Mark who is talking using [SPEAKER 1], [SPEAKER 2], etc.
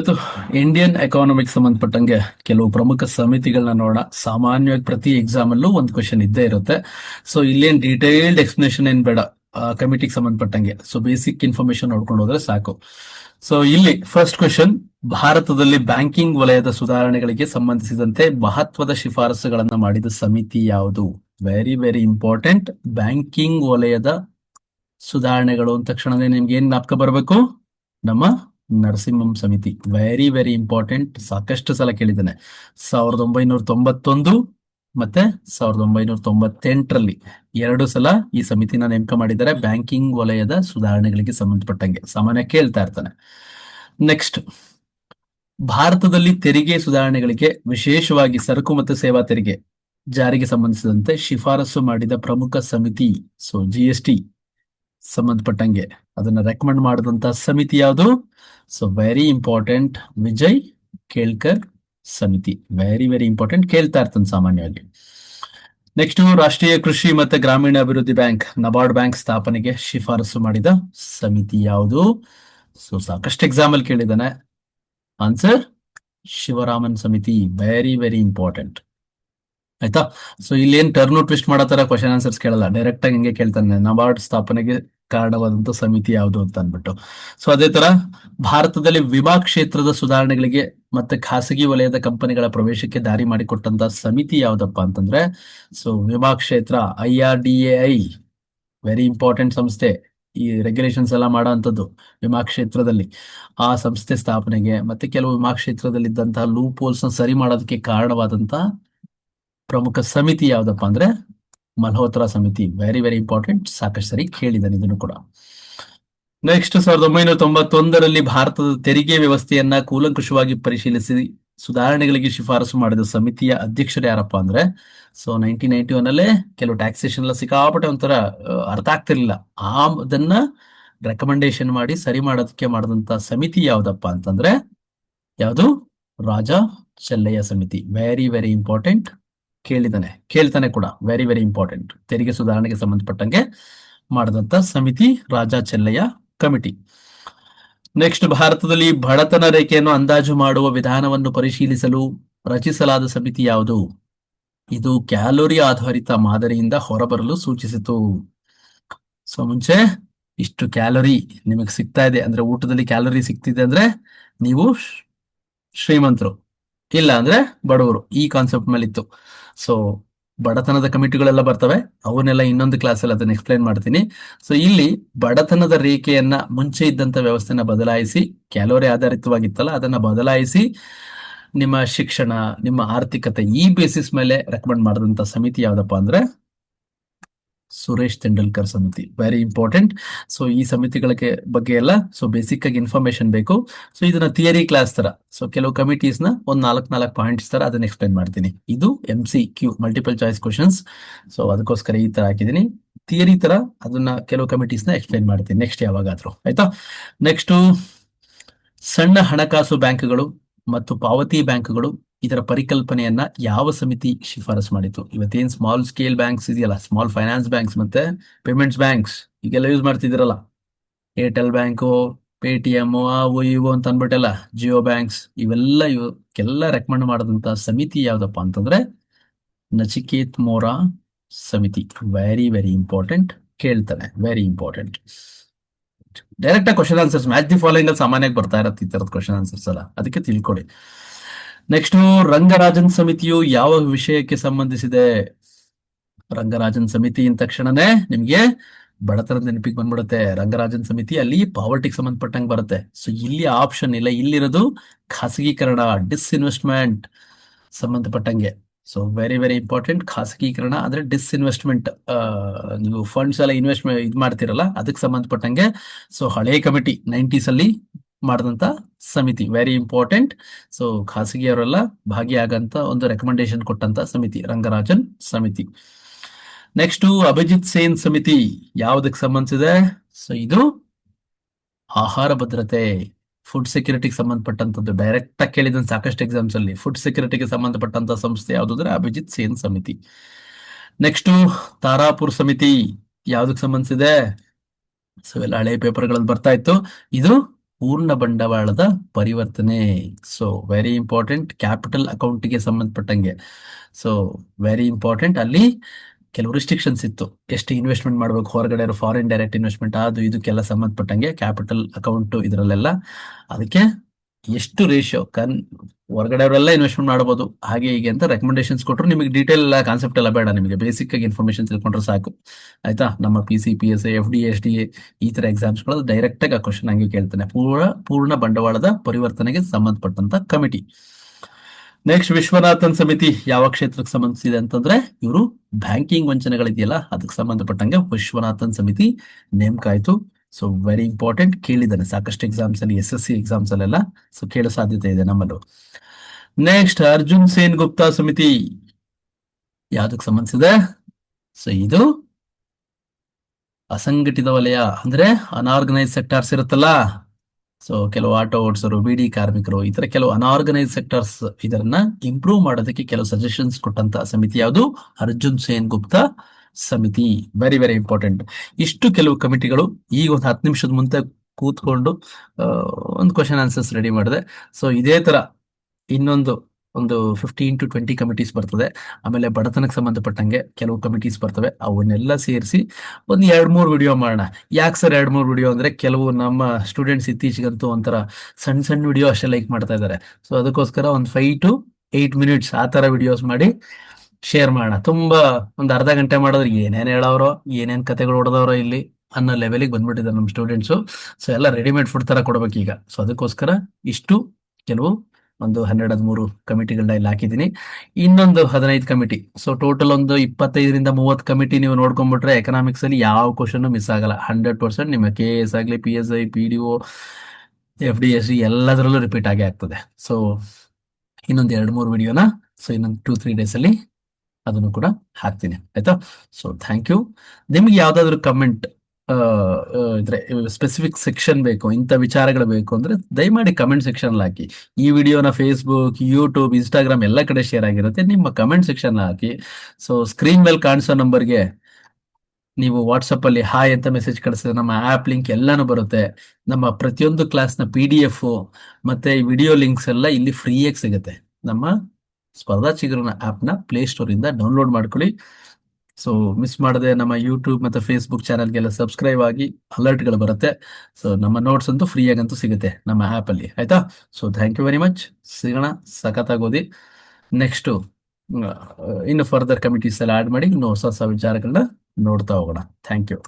[SPEAKER 1] ಇವತ್ತು Indian economic ಸಂಬಂಧಪಟ್ಟಂಗೆ ಕೆಲವು ಪ್ರಮುಖ ಸಮಿತಿಗಳನ್ನ ನೋಡೋಣ. ಸಾಮಾನ್ಯವಾಗಿ ಪ್ರತಿ ಎಕ್ಸಾಮ್ ಅಲ್ಲೂ ಒಂದು ಕ್ವಶನ್ ಇದ್ದೇ ಇರುತ್ತೆ. ಸೊ ಇಲ್ಲೇನ್ ಡೀಟೇಲ್ಡ್ ಎಕ್ಸ್ಪ್ಲನೇಷನ್ ಏನ್ ಬೇಡ. ಕಮಿಟಿಗೆ ಸಂಬಂಧಪಟ್ಟಂಗೆ. ಸೊ ಬೇಸಿಕ್ ಇನ್ಫಾರ್ಮೇಶನ್ ನೋಡ್ಕೊಂಡು ಹೋದ್ರೆ ಸಾಕು. ಸೊ ಇಲ್ಲಿ ಫಸ್ಟ್ ಕ್ವಶನ್ ಭಾರತದಲ್ಲಿ ಬ್ಯಾಂಕಿಂಗ್ ವಲಯದ ಸುಧಾರಣೆಗಳಿಗೆ ಸಂಬಂಧಿಸಿದಂತೆ ಮಹತ್ವದ ಶಿಫಾರಸುಗಳನ್ನ ಮಾಡಿದ ಸಮಿತಿ ಯಾವುದು? ವೆರಿ ವೆರಿ ಇಂಪಾರ್ಟೆಂಟ್ ಬ್ಯಾಂಕಿಂಗ್ ವಲಯದ ಸುಧಾರಣೆಗಳು ಅಂದ ತಕ್ಷಣವೇ ನಿಮ್ಗೆ ಏನ್ ಜ್ಞಾಪಕ ಬರಬೇಕು? ನಮ್ಮ ನರಸಿಂಹಂ ಸಮಿತಿ. ವೆರಿ ವೆರಿ ಇಂಪಾರ್ಟೆಂಟ್ ಸಾಕಷ್ಟು ಸಲ ಕೇಳಿದ್ದಾನೆ. ಸಾವಿರದ ಒಂಬೈನೂರ ತೊಂಬತ್ತೊಂದು ಮತ್ತೆ ಸಾವಿರದ ಒಂಬೈನೂರ ತೊಂಬತ್ತೆಂಟರಲ್ಲಿ ಎರಡು ಸಲ ಈ ಸಮಿತಿನ ನೇಮಕ ಮಾಡಿದ್ದಾರೆ. ಬ್ಯಾಂಕಿಂಗ್ ವಲಯದ ಸುಧಾರಣೆಗಳಿಗೆ ಸಂಬಂಧಪಟ್ಟಂಗೆ. ಸಾಮಾನ್ಯ ಕೇಳ್ತಾ ಇರ್ತಾನೆ. ನೆಕ್ಸ್ಟ್ ಭಾರತದಲ್ಲಿ ತೆರಿಗೆ ಸುಧಾರಣೆಗಳಿಗೆ ವಿಶೇಷವಾಗಿ ಸರಕು ಮತ್ತು ಸೇವಾ ತೆರಿಗೆ ಜಾರಿಗೆ ಸಂಬಂಧಿಸಿದಂತೆ ಶಿಫಾರಸು ಮಾಡಿದ ಪ್ರಮುಖ ಸಮಿತಿ, ಸೊ ಜಿ ಎಸ್ ಟಿ ಸಂಬಂಧಪಟ್ಟಂಗೆ. ಅದನ್ನ ರೆಕಮೆಂಡ್ ಮಾಡಿದಂತ ಸಮಿತಿ ಯಾವುದು? So very important Vijay Kelkar ಸಮಿತಿ. ವೆರಿ ವೆರಿ ಇಂಪಾರ್ಟೆಂಟ್ ಕೇಳ್ತಾ ಇರ್ತಾನೆ ಸಾಮಾನ್ಯವಾಗಿ. ನೆಕ್ಸ್ಟ್ ರಾಷ್ಟ್ರೀಯ ಕೃಷಿ ಮತ್ತೆ ಗ್ರಾಮೀಣ ಅಭಿವೃದ್ಧಿ ಬ್ಯಾಂಕ್, ನಬಾರ್ಡ್ ಬ್ಯಾಂಕ್ ಸ್ಥಾಪನೆಗೆ ಶಿಫಾರಸು ಮಾಡಿದ ಸಮಿತಿ ಯಾವುದು? ಸೊ ಸಾಕಷ್ಟು ಎಕ್ಸಾಂಪಲ್ ಕೇಳಿದಾನೆ ಆನ್ಸರ್ ಶಿವರಾಮನ್ ಸಮಿತಿ. ವೆರಿ ವೆರಿ ಇಂಪಾರ್ಟೆಂಟ್ ಆಯ್ತಾ? ಸೊ ಇಲ್ಲಿ ಏನ್ ಟರ್ನ್ ಟ್ವಿಸ್ಟ್ ಮಾಡೋ ತರ ಕ್ವಶನ್ ಆನ್ಸರ್ಸ್ ಕೇಳಲ್ಲ. ಡೈರೆಕ್ಟ್ ಆಗಿ ಹಿಂಗೆ ಕೇಳ್ತಾನೆ. ನಬಾರ್ಡ್ ಸ್ಥಾಪನೆಗೆ ಕಾರಣವಾದಂತ ಸಮಿತಿ ಯಾವುದು ಅಂತ ಅಂದ್ಬಿಟ್ಟು. ಸೊ ಅದೇ ತರ ಭಾರತದಲ್ಲಿ ವಿಮಾ ಕ್ಷೇತ್ರದ ಸುಧಾರಣೆಗಳಿಗೆ ಮತ್ತೆ ಖಾಸಗಿ ವಲಯದ ಕಂಪನಿಗಳ ಪ್ರವೇಶಕ್ಕೆ ದಾರಿ ಮಾಡಿಕೊಟ್ಟಂತ ಸಮಿತಿ ಯಾವ್ದಪ್ಪ ಅಂತಂದ್ರೆ ಸೊ ವಿಮಾ ಕ್ಷೇತ್ರ I R D A I very important ಸಂಸ್ಥೆ. ಈ ರೆಗ್ಯುಲೇಷನ್ಸ್ ಎಲ್ಲ ಮಾಡೋ ಅಂಥದ್ದು ವಿಮಾ ಕ್ಷೇತ್ರದಲ್ಲಿ. ಆ ಸಂಸ್ಥೆ ಸ್ಥಾಪನೆಗೆ ಮತ್ತೆ ಕೆಲವು ವಿಮಾ ಕ್ಷೇತ್ರದಲ್ಲಿದ್ದಂತಹ ಲೂಪ್ ಹೋಲ್ಸ್ನ ಸರಿ ಮಾಡೋದಕ್ಕೆ ಕಾರಣವಾದಂತ ಪ್ರಮುಖ ಸಮಿತಿ ಯಾವ್ದಪ್ಪ ಅಂದ್ರೆ ಮಲ್ಹೋತ್ರಾ ಸಮಿತಿ. ವೆರಿ ವೆರಿ ಇಂಪಾರ್ಟೆಂಟ್ ಸಾಕಷ್ಟು ಸರಿ ಕೇಳಿದ್ದಾನೆ ಇದನ್ನು ಕೂಡ. ನೆಕ್ಸ್ಟ್ ಸಾವಿರದ ಒಂಬೈನೂರ ತೊಂಬತ್ತೊಂದರಲ್ಲಿ ಭಾರತದ ತೆರಿಗೆ ವ್ಯವಸ್ಥೆಯನ್ನ ಕೂಲಂಕುಷವಾಗಿ ಪರಿಶೀಲಿಸಿ ಸುಧಾರಣೆಗಳಿಗೆ ಶಿಫಾರಸು ಮಾಡಿದ ಸಮಿತಿಯ ಅಧ್ಯಕ್ಷರು ಯಾರಪ್ಪ ಅಂದ್ರೆ ಸೊ ನೈನ್ಟೀನ್ ನೈನ್ಟಿ ಒನ್ ಅಲ್ಲೇ ಕೆಲವು ಟ್ಯಾಕ್ಸೇಷನ್ ಎಲ್ಲ ಸಿಕ್ಕಾಪಟ್ಟೆ ಒಂಥರ ಅರ್ಥ ಆಗ್ತಿರ್ಲಿಲ್ಲ. ಆ ಅದನ್ನ ರೆಕಮೆಂಡೇಶನ್ ಮಾಡಿ ಸರಿ ಮಾಡೋದಕ್ಕೆ ಮಾಡಿದಂತ ಸಮಿತಿ ಯಾವ್ದಪ್ಪ ಅಂತಂದ್ರೆ, ಯಾವುದು? ರಾಜ ಚೆಲ್ಲಯ್ಯ ಸಮಿತಿ. ವೆರಿ ವೆರಿ ಇಂಪಾರ್ಟೆಂಟ್ ಕೇಳಿದಾನೆ ಕೇಳ್ತಾನೆ ಕೂಡ. ವೆರಿ ವೆರಿ ಇಂಪಾರ್ಟೆಂಟ್ ತೆರಿಗೆ ಸುಧಾರಣೆಗೆ ಸಂಬಂಧಪಟ್ಟಂಗೆ ಮಾಡಿದಂತ ಸಮಿತಿ, ರಾಜಾ ಚೆಲ್ಲಯ್ಯ ಕಮಿಟಿ. ನೆಕ್ಸ್ಟ್ ಭಾರತದಲ್ಲಿ ಬಡತನ ರೇಖೆಯನ್ನು ಅಂದಾಜು ಮಾಡುವ ವಿಧಾನವನ್ನು ಪರಿಶೀಲಿಸಲು ರಚಿಸಲಾದ ಸಮಿತಿ ಯಾವುದು? ಇದು ಕ್ಯಾಲೋರಿ ಆಧಾರಿತ ಮಾದರಿಯಿಂದ ಹೊರಬರಲು ಸೂಚಿಸಿತು. ಸೊ ಮುಂಚೆ ಇಷ್ಟು ಕ್ಯಾಲೋರಿ ನಿಮಗೆ ಸಿಗ್ತಾ ಇದೆ. ಅಂದ್ರೆ ಊಟದಲ್ಲಿ ಕ್ಯಾಲೋರಿ ಸಿಗ್ತಿದೆ ಅಂದ್ರೆ ನೀವು ಶ್ರೀಮಂತರು. ಇಲ್ಲ ಅಂದ್ರೆ ಬಡವರು ಈ ಕಾನ್ಸೆಪ್ಟ್ ಮೇಲೆ ಇತ್ತು ಸೊ ಬಡತನದ ಕಮಿಟಿಗಳೆಲ್ಲ ಬರ್ತವೆ. ಅವನ್ನೆಲ್ಲ ಇನ್ನೊಂದು ಕ್ಲಾಸಲ್ಲಿ ಅದನ್ನ ಎಕ್ಸ್ಪ್ಲೈನ್ ಮಾಡ್ತೀನಿ. ಸೊ ಇಲ್ಲಿ ಬಡತನದ ರೇಖೆಯನ್ನ ಮುಂಚೆ ಇದ್ದಂತ ವ್ಯವಸ್ಥೆನ ಬದಲಾಯಿಸಿ, ಕ್ಯಾಲೋರಿ ಆಧಾರಿತವಾಗಿತ್ತಲ್ಲ, ಅದನ್ನ ಬದಲಾಯಿಸಿ ನಿಮ್ಮ ಶಿಕ್ಷಣ, ನಿಮ್ಮ ಆರ್ಥಿಕತೆ ಈ ಬೇಸಿಸ್ ಮೇಲೆ ರೆಕಮೆಂಡ್ ಮಾಡಿದಂತ ಸಮಿತಿ ಯಾವ್ದಪ್ಪ ಅಂದ್ರೆ ಸುರೇಶ್ ತೆಂಡೂಲ್ಕರ್ ಸಮಿತಿ. ವೆರಿ ಇಂಪಾರ್ಟೆಂಟ್ ಸೊ ಈ ಸಮಿತಿಗಳ ಬಗ್ಗೆ ಎಲ್ಲ ಸೊ ಬೇಸಿಕ್ ಆಗಿ ಇನ್ಫಾರ್ಮೇಶನ್ ಬೇಕು. ಸೊ ಇದನ್ನ ಥಿಯರಿ ಕ್ಲಾಸ್ ತರ ಸೊ ಕೆಲವು ಕಮಿಟೀಸ್ನ ಒಂದ್ ನಾಲ್ಕು ನಾಲ್ಕು ಪಾಯಿಂಟ್ಸ್ ತರ ಅದನ್ನ ಎಕ್ಸ್ಪ್ಲೈನ್ ಮಾಡ್ತೀನಿ. ಇದು M C Q multiple choice questions so ಅದಕ್ಕೋಸ್ಕರ ಈ ತರ ಹಾಕಿದೀನಿ ಥಿಯರಿ ತರ ಅದನ್ನ ಕೆಲವು ಕಮಿಟೀಸ್ನ ಎಕ್ಸ್ಪ್ಲೈನ್ ಮಾಡ್ತೀನಿ. ನೆಕ್ಸ್ಟ್ ಯಾವಾಗಾದ್ರೂ. ಆಯ್ತಾ? ನೆಕ್ಸ್ಟ್ ಸಣ್ಣ ಹಣಕಾಸು ಬ್ಯಾಂಕ್ಗಳು ಮತ್ತು ಪಾವತಿ ಬ್ಯಾಂಕ್ಗಳು ಇದರ ಪರಿಕಲ್ಪನೆಯನ್ನ ಯಾವ ಸಮಿತಿ ಶಿಫಾರಸು ಮಾಡಿತು ಇವತ್ತೇನ್ ಸ್ಮಾಲ್ ಸ್ಕೇಲ್ ಬ್ಯಾಂಕ್ಸ್ ಇದೆಯಲ್ಲ ಸ್ಮಾಲ್ ಫೈನಾನ್ಸ್ ಬ್ಯಾಂಕ್ಸ್ ಮತ್ತೆ ಪೇಮೆಂಟ್ಸ್ ಬ್ಯಾಂಕ್ಸ್ ಈಗೆಲ್ಲ ಯೂಸ್ ಮಾಡ್ತಿದ್ರಲ್ಲ ಏರ್ಟೆಲ್ ಬ್ಯಾಂಕು ಪೇಟಿಎಂ ಅವು ಇವು ಅಂತ ಅಂದ್ಬಿಟ್ಟೆಲ್ಲ ಜಿಯೋ ಬ್ಯಾಂಕ್ಸ್ ಇವೆಲ್ಲ ಇವಕ್ಕೆಲ್ಲ ರೆಕಮೆಂಡ್ ಮಾಡಿದಂತ ಸಮಿತಿ ಯಾವ್ದಪ್ಪ ಅಂತಂದ್ರೆ ನಚಿಕೇತ್ ಮೋರಾ ಸಮಿತಿ. ವೆರಿ ವೆರಿ ಇಂಪಾರ್ಟೆಂಟ್ ಕೇಳ್ತಾನೆ very important direct question answers match the following ಅಲ್ಲಿ ಸಾಮಾನ್ಯವಾಗಿ ಬರ್ತಾ ಇರತ್ತೆ ಈ ತರದ ಕ್ವಶನ್ ಆನ್ಸರ್ಸ್ ಅಲ್ಲ ಅದಕ್ಕೆ ತಿಳ್ಕೊಳ್ಳಿ. ನೆಕ್ಸ್ಟ್ ರಂಗರಾಜನ್ ಸಮಿತಿಯು ಯಾವ ವಿಷಯಕ್ಕೆ ಸಂಬಂಧಿಸಿದೆ? ರಂಗರಾಜನ್ ಸಮಿತಿ ಇಂದ ತಕ್ಷಣನೇ ನಿಮ್ಗೆ ಬಡತನ ನೆನಪಿಗೆ ಬಂದ್ಬಿಡುತ್ತೆ. ರಂಗರಾಜನ್ ಸಮಿತಿ ಅಲ್ಲಿ ಪಾವರ್ಟಿಗೆ ಸಂಬಂಧಪಟ್ಟಂಗೆ ಬರುತ್ತೆ. ಸೊ ಇಲ್ಲಿ ಆಪ್ಷನ್ ಇಲ್ಲ. ಇಲ್ಲಿರೋದು ಖಾಸಗೀಕರಣ ಡಿಸ್ಇನ್ವೆಸ್ಟ್ಮೆಂಟ್ ಸಂಬಂಧಪಟ್ಟಂಗೆ. ಸೊ ವೆರಿ ವೆರಿ ಇಂಪಾರ್ಟೆಂಟ್ ಖಾಸಗೀಕರಣ ಅಂದ್ರೆ ಡಿಸ್ಇನ್ವೆಸ್ಟ್ಮೆಂಟ್ ನೀವು ಫಂಡ್ಸ್ ಎಲ್ಲ ಇನ್ವೆಸ್ಟ್ಮೆಂಟ್ ಇದು ಮಾಡ್ತಿರಲ್ಲ, ಅದಕ್ಕೆ ಸಂಬಂಧಪಟ್ಟಂಗೆ. ಸೊ ಹಳೆ ಕಮಿಟಿ ನೈಂಟೀಸ್ ಅಲ್ಲಿ ಮಾಡಿದಂತ ಸಮಿತಿ. ವೆರಿ ಇಂಪಾರ್ಟೆಂಟ್ ಸೊ ಖಾಸಗಿಯವರೆಲ್ಲ ಭಾಗಿಯಾಗಂತ ಒಂದು ರೆಕಮೆಂಡೇಶನ್ ಕೊಟ್ಟಂತ ಸಮಿತಿ, ರಂಗರಾಜನ್ ಸಮಿತಿ. ನೆಕ್ಸ್ಟ್ ಅಭಿಜಿತ್ ಸೇನ್ ಸಮಿತಿ. ಯಾವುದಕ್ಕೆ ಸಂಬಂಧಿಸಿದೆ ಸೊ ಇದು ಆಹಾರ ಭದ್ರತೆ ಫುಡ್ ಸೆಕ್ಯೂರಿಟಿಗೆ ಸಂಬಂಧಪಟ್ಟಂತದ್ದು. ಡೈರೆಕ್ಟ್ ಆಗಿ ಕೇಳಿದ ಸಾಕಷ್ಟು ಎಕ್ಸಾಮ್ಸ್ ಅಲ್ಲಿ. ಫುಡ್ ಸೆಕ್ಯೂರಿಟಿಗೆ ಸಂಬಂಧಪಟ್ಟಂತ ಸಂಸ್ಥೆ ಯಾವುದು ಅಂದ್ರೆ ಅಭಿಜಿತ್ ಸೇನ್ ಸಮಿತಿ. ನೆಕ್ಸ್ಟ್ ತಾರಾಪುರ್ ಸಮಿತಿ. ಯಾವ್ದಕ್ಕೆ ಸಂಬಂಧಿಸಿದೆ ಸೊ ಎಲ್ಲ ಹಳೆ ಪೇಪರ್ಗಳಲ್ಲಿ ಬರ್ತಾ ಇತ್ತು. ಇದು ಪೂರ್ಣ ಬಂಡವಾಳದ ಪರಿವರ್ತನೆ. ಸೊ ವೆರಿ ಇಂಪಾರ್ಟೆಂಟ್ ಕ್ಯಾಪಿಟಲ್ ಅಕೌಂಟ್ಗೆ ಸಂಬಂಧಪಟ್ಟಂಗೆ. ಸೊ ವೆರಿ ಇಂಪಾರ್ಟೆಂಟ್ ಅಲ್ಲಿ ಕೆಲವು ರಿಸ್ಟ್ರಿಕ್ಷನ್ಸ್ ಇತ್ತು. ಎಷ್ಟು ಇನ್ವೆಸ್ಟ್ಮೆಂಟ್ ಮಾಡಬೇಕು, ಹೊರಗಡೆ ಫಾರಿನ್ ಡೈರೆಕ್ಟ್ ಇನ್ವೆಸ್ಟ್ಮೆಂಟ್ ಅದು ಇದಕ್ಕೆಲ್ಲ ಸಂಬಂಧಪಟ್ಟಂಗೆ ಕ್ಯಾಪಿಟಲ್ ಅಕೌಂಟ್ ಇದರಲ್ಲೆಲ್ಲ. ಅದಕ್ಕೆ ಎಷ್ಟು ರೇಷಿಯೋ ಕನ್ ಹೊರಗಡೆ ಅವರೆಲ್ಲ ಇನ್ವೆಸ್ಟ್ಮೆಂಟ್ ಮಾಡಬಹುದು ಹಾಗೆ ಹೀಗೆ ಅಂತ ರೆಕಮೆಂಡೇಶನ್ಸ್ ಕೊಟ್ಟರು ನಿಮಗೆ ಡೀಟೇಲ್ ಕಾನ್ಸೆಪ್ಟ್ ಎಲ್ಲ ಬೇಡ ನಿಮಗೆ. ಬೇಸಿಕ್ ಆಗಿ ಇನ್ಫಾರ್ಮೇಶನ್ ತಿಳ್ಕೊಂಡ್ರೆ ಸಾಕು. ಆಯ್ತಾ? ನಮ್ಮ P C P S F D S D ಈ ತರ ಎಕ್ಸಾಮ್ಸ್ಗಳು ಡೈರೆಕ್ಟ್ ಆಗಿ ಆ ಕ್ವಶನ್ ಹಂಗೆ ಕೇಳ್ತಾನೆ. ಪೂರ್ಣ ಪೂರ್ಣ ಬಂಡವಾಳದ ಪರಿವರ್ತನೆಗೆ ಸಂಬಂಧಪಟ್ಟಂತ ಕಮಿಟಿ ನೆಕ್ಸ್ಟ್ ವಿಶ್ವನಾಥನ್ ಸಮಿತಿ ಯಾವ ಕ್ಷೇತ್ರಕ್ಕೆ ಸಂಬಂಧಿಸಿದೆ ಅಂತಂದ್ರೆ, ಇವರು ಬ್ಯಾಂಕಿಂಗ್ ವಂಚನೆಗಳಿದೆಯಲ್ಲ, ಅದಕ್ಕೆ ಸಂಬಂಧಪಟ್ಟಂಗೆ ವಿಶ್ವನಾಥನ್ ಸಮಿತಿ ನೇಮಕ ಆಯ್ತು ಸೊ ವೆರಿ ಇಂಪಾರ್ಟೆಂಟ್ ಕೇಳಿದ್ದಾನೆ. ಸಾಕಷ್ಟು ಎಕ್ಸಾಮ್ಸ್ ಅಲ್ಲಿ ಎಸ್ ಎಸ್ ಸಿ ಎಕ್ಸಾಮ್ಸ್ ಅಲ್ಲೆಲ್ಲ. ಸೊ ಕೇಳೋ ಸಾಧ್ಯತೆ ಇದೆ ನಮ್ಮಲ್ಲೂ. ನೆಕ್ಸ್ಟ್ ಅರ್ಜುನ್ ಸೇನ್ ಗುಪ್ತಾ ಸಮಿತಿ. ಯಾವ್ದಕ್ಕೆ ಸಂಬಂಧಿಸಿದೆ? ಸೊ ಇದು ಅಸಂಘಟಿತ ವಲಯ ಅಂದ್ರೆ ಅನಾರ್ಗನೈಸ್ ಸೆಕ್ಟರ್ಸ್ ಇರುತ್ತಲ್ಲ. ಸೊ ಕೆಲವು ಆಟೋ ಓಡಿಸೋರು ಬಿಡಿ ಕಾರ್ಮಿಕರು, ಈ ತರ ಕೆಲವು ಅನಾರ್ಗನೈಸ್ ಸೆಕ್ಟರ್ಸ್ ಇದನ್ನ ಇಂಪ್ರೂವ್ ಮಾಡೋದಕ್ಕೆ ಕೆಲವು ಸಜೆಷನ್ಸ್ ಕೊಟ್ಟಂತ ಸಮಿತಿ ಯಾವುದು? ಅರ್ಜುನ್ ಸೇನ್ ಗುಪ್ತಾ. ಸಮಿತಿ. ವೆರಿ ವೆರಿ ಇಂಪಾರ್ಟೆಂಟ್ ಇಷ್ಟು ಕೆಲವು ಕಮಿಟಿಗಳು ಈಗ ಒಂದು ಹತ್ತು ನಿಮಿಷದ ಮುಂದೆ ಕೂತ್ಕೊಂಡು ಒಂದು ಕ್ವಶನ್ ಆನ್ಸರ್ಸ್ ರೆಡಿ ಮಾಡಿದೆ. ಸೊ ಇದೇ ತರ ಇನ್ನೊಂದು, ಒಂದು ಫಿಫ್ಟೀನ್ ಟು ಟ್ವೆಂಟಿ ಕಮಿಟೀಸ್ ಬರ್ತದೆ. ಆಮೇಲೆ ಬಡತನಕ್ಕೆ ಸಂಬಂಧಪಟ್ಟಂಗೆ ಕೆಲವು ಕಮಿಟೀಸ್ ಬರ್ತವೆ. ಅವನ್ನೆಲ್ಲ ಸೇರಿಸಿ ಒಂದು ಎರಡ್, ಮೂರು ವಿಡಿಯೋ ಮಾಡೋಣ. ಯಾಕೆ ಸರ್ ಎರಡ್, ಮೂರು ವಿಡಿಯೋ ಅಂದ್ರೆ ಕೆಲವು ನಮ್ಮ ಸ್ಟೂಡೆಂಟ್ಸ್ ಇತ್ತೀಚೆಗಂತೂ ಒಂಥರ ಸಣ್ಣ ಸಣ್ಣ ವಿಡಿಯೋ ಅಷ್ಟೇ ಲೈಕ್ ಮಾಡ್ತಾ ಇದ್ದಾರೆ. ಸೊ ಅದಕ್ಕೋಸ್ಕರ ಒಂದು ಫೈವ್ ಟು ಏಟ್ ಮಿನಿಟ್ಸ್ ಆ ತರ ವಿಡಿಯೋಸ್ ಮಾಡಿ ಶೇರ್ ಮಾಡೋಣ. ತುಂಬಾ ಒಂದು ಅರ್ಧ ಗಂಟೆ ಮಾಡಿದ್ರೆ ಏನೇನ್ ಹೇಳೋರೋ ಏನೇನ್ ಕತೆಗಳು ಹೊಡೆದವ್ರೋ ಇಲ್ಲಿ ಅನ್ನೋ ಲೆವೆಲಿಗೆ ಬಂದ್ಬಿಟ್ಟಿದ್ದಾರೆ ನಮ್ಮ ಸ್ಟೂಡೆಂಟ್ಸು ಸೊ ಎಲ್ಲ ರೆಡಿಮೇಡ್ ಫುಡ್ ತರ ಕೊಡ್ಬೇಕು ಈಗ. ಸೊ ಅದಕ್ಕೋಸ್ಕರ ಇಷ್ಟು ಕೆಲವು ಒಂದು ಹನ್ನೆರಡು, ಹದಿಮೂರು ಕಮಿಟಿಗಳನ್ನ ಇಲ್ಲಿ ಹಾಕಿದ್ದೀನಿ. ಇನ್ನೊಂದು ಹದಿನೈದು ಕಮಿಟಿ. ಸೊ ಟೋಟಲ್ ಒಂದು ಇಪ್ಪತ್ತೈದರಿಂದ ಮೂವತ್ತು ಕಮಿಟಿ ನೀವು ನೋಡ್ಕೊಂಡ್ಬಿಟ್ರೆ ಎಕನಾಮಿಕ್ಸ್ ಅಲ್ಲಿ ಯಾವ ಕ್ವಶನ್ ಮಿಸ್ ಆಗಲ್ಲ. ಹಂಡ್ರೆಡ್ ಪರ್ಸೆಂಟ್ ನಿಮ್ಮ ಕೆ ಎಸ್ ಆಗಲಿ P S I P D O F D S C ಎಲ್ಲದರಲ್ಲೂ ರಿಪೀಟ್ ಆಗೇ ಆಗ್ತದೆ. ಸೊ ಇನ್ನೊಂದು ಎರಡು, ಮೂರು ವಿಡಿಯೋನ ಸೊ ಇನ್ನೊಂದು ಟೂ ತ್ರೀ ಡೇಸ್ ಅಲ್ಲಿ ಅದನ್ನು ಕೂಡ ಹಾಕ್ತೀನಿ. ಆಯ್ತಾ? ಸೊ ಥ್ಯಾಂಕ್ ಯು ನಿಮ್ಗೆ ಯಾವ್ದಾದ್ರು ಕಮೆಂಟ್ ಇದ್ರೆ ಸ್ಪೆಸಿಫಿಕ್ ಸೆಕ್ಷನ್ ಬೇಕು, ಇಂಥ ವಿಚಾರಗಳು ಬೇಕು ಅಂದ್ರೆ ದಯಮಾಡಿ ಕಮೆಂಟ್ ಸೆಕ್ಷನ್ ಹಾಕಿ. ಈ ವಿಡಿಯೋನ ಫೇಸ್ಬುಕ್ ಯೂಟ್ಯೂಬ್ ಇನ್ಸ್ಟಾಗ್ರಾಮ್ ಎಲ್ಲ ಕಡೆ ಶೇರ್ ಆಗಿರುತ್ತೆ, ನಿಮ್ಮ ಕಮೆಂಟ್ ಸೆಕ್ಷನ್ ಹಾಕಿ. ಸೊ ಸ್ಕ್ರೀನ್ ಮೇಲೆ ಕಾಣಿಸೋ ನಂಬರ್ಗೆ ನೀವು ವಾಟ್ಸಪ್ ಅಲ್ಲಿ ಹಾಯ್ ಅಂತ ಮೆಸೇಜ್ ಕಳಿಸಿದ್ರೆ ನಮ್ಮ ಆಪ್ ಲಿಂಕ್ ಎಲ್ಲಾನು ಬರುತ್ತೆ. ನಮ್ಮ ಪ್ರತಿಯೊಂದು ಕ್ಲಾಸ್ನ ಪಿ ಡಿ ಎಫ್ ಮತ್ತೆ ವಿಡಿಯೋ ಲಿಂಕ್ಸ್ ಎಲ್ಲ ಇಲ್ಲಿ ಫ್ರೀಯಾಗಿ ಸಿಗುತ್ತೆ. ನಮ್ಮ ಸ್ಪರ್ಧಾ ಚಿಗುರನ ಆ್ಯಪ್ನ ಪ್ಲೇ ಸ್ಟೋರ್ ಇಂದ ಡೌನ್ಲೋಡ್ ಮಾಡ್ಕೊಳ್ಳಿ. ಸೊ ಮಿಸ್ ಮಾಡದೆ ನಮ್ಮ ಯೂಟ್ಯೂಬ್ ಮತ್ತೆ ಫೇಸ್ಬುಕ್ ಚಾನಲ್ಗೆಲ್ಲ ಸಬ್ಸ್ಕ್ರೈಬ್ ಆಗಿ ಅಲರ್ಟ್ಗಳು ಬರುತ್ತೆ. ಸೊ ನಮ್ಮ ನೋಟ್ಸ್ ಅಂತೂ ಫ್ರೀಯಾಗಂತೂ ಸಿಗುತ್ತೆ ನಮ್ಮ ಆಪ್ ಅಲ್ಲಿ. ಆಯ್ತಾ? So thank you very much ಸಿಗೋಣ ಸಖತ್ತಾಗಿ ಓದಿ ನೆಕ್ಸ್ಟ್ ಇನ್ನು ಫರ್ದರ್ ಕಮಿಟೀಸ್ ಎಲ್ಲ ಆಡ್ ಮಾಡಿ ಇನ್ನು ಹೊಸ ಹೊಸ ವಿಚಾರಗಳನ್ನ ನೋಡ್ತಾ ಹೋಗೋಣ. Thank you